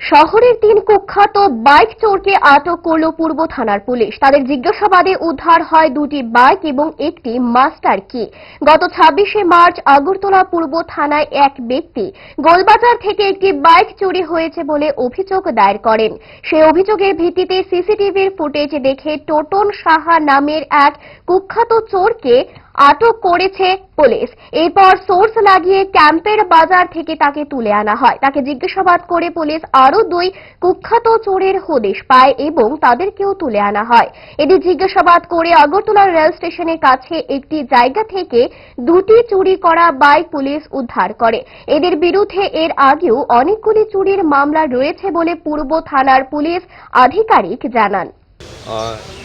শহরের তিন কুখ্যাত বাইক চোরকে আটক করল পূর্ব থানার পুলিশ। তাদের জিজ্ঞাসাবাদে উদ্ধার হয় দুটি বাইক এবং একটি মাস্টার কি। গত ছাব্বিশে মার্চ আগরতলা পূর্ব থানায় এক ব্যক্তি গোলবাজার থেকে একটি বাইক চুরি হয়েছে বলে অভিযোগ দায়ের করেন। সেই অভিযোগের ভিত্তিতে সিসিটিভির ফুটেজ দেখে টোটন সাহা নামের এক কুখ্যাত চোরকে আটক করেছে পুলিশ। এরপর সোর্স লাগিয়ে ক্যাম্পের বাজার থেকে তাকে তুলে আনা হয়। তাকে জিজ্ঞাসাবাদ করে পুলিশ আরও দুই কুখ্যাত চোরের হদেশ পায় এবং তাদেরকেও তুলে আনা হয়। এদের জিজ্ঞাসাবাদ করে আগরতলা রেল স্টেশনের কাছে একটি জায়গা থেকে দুটি চুরি করা বাইক পুলিশ উদ্ধার করে। এদের বিরুদ্ধে এর আগেও অনেকগুলি চুরির মামলা রয়েছে বলে পূর্ব থানার পুলিশ আধিকারিক জানান।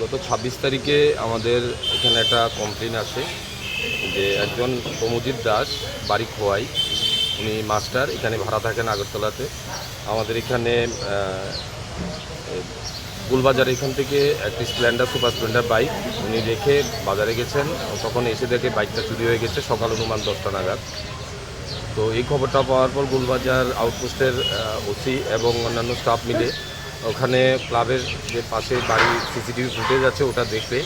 গত ছাব্বিশ তারিখে আমাদের এখানে একটা কমপ্লেন আসে যে একজন প্রমোজিৎ দাস বাড়ি খোয়াই। উনি মাস্টার এখানে ভাড়া থাকেন আগরতলাতে। আমাদের এখানে গুলবাজার এখান থেকে একটি স্প্লেন্ডার সুপার স্প্লেন্ডার বাইক উনি রেখে বাজারে গেছেন। তখন এসে দেখে বাইকটা চুরি হয়ে গেছে, সকাল অনুমান দশটা নাগাদ। তো এই খবরটা পাওয়ার পর গুলবাজার আউটপোস্টের ওসি এবং অন্যান্য স্টাফ মিলে ওখানে ক্লাবের যে পাশে বাড়ি সিসিটিভি ফুটেজ আছে, ওটা দেখে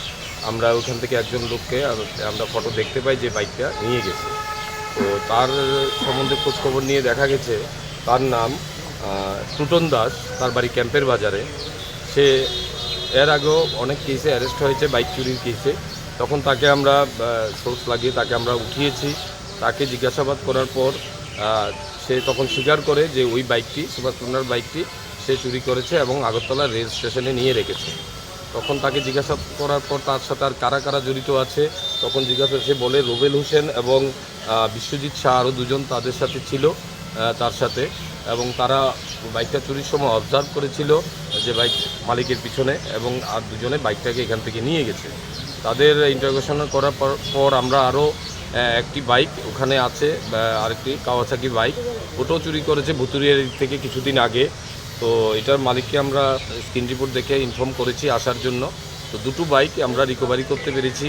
আমরা ওখান থেকে একজন লোককে আমরা ফটো দেখতে পাই যে বাইকটা নিয়ে গেছে। তো তার সম্বন্ধে খোঁজখবর নিয়ে দেখা গেছে, তার নাম টুটন দাস, তার বাড়ি ক্যাম্পের বাজারে। সে এর আগেও অনেক কেসে অ্যারেস্ট হয়েছে বাইক চুরির কেসে তখন তাকে আমরা সোর্স লাগিয়ে তাকে আমরা উঠিয়েছি। তাকে জিজ্ঞাসাবাদ করার পর সে তখন স্বীকার করে যে ওই বাইকটি স্প্লেন্ডার বাইকটি সে চুরি করেছে এবং আগরতলা রেল স্টেশনে নিয়ে রেখেছে। তখন তাকে জিজ্ঞাসা করার পর তার সাথে আর কারা কারা জড়িত আছে, তখন জিজ্ঞাসা সে বলে, রোবেল হোসেন এবং বিশ্বজিৎ শাহ আরও দুজন তাদের সাথে ছিল তার সাথে। এবং তারা বাইকটা চুরির সময় অবজার্ভ করেছিল যে বাইক মালিকের পিছনে এবং আর দুজনে বাইকটাকে এখান থেকে নিয়ে গেছে। তাদের ইন্টারোগেশন করার পর আমরা আরও একটি বাইক ওখানে আছে আরেকটি কাওয়াসাকি বাইক। ওটাও চুরি করেছে ভুতুরিয়ার থেকে কিছুদিন আগে। তো এটার মালিককে আমরা স্ক্রিন রিপোর্ট দেখে ইনফর্ম করেছি আসার জন্য। তো দুটো বাইক আমরা রিকভারি করতে পেরেছি।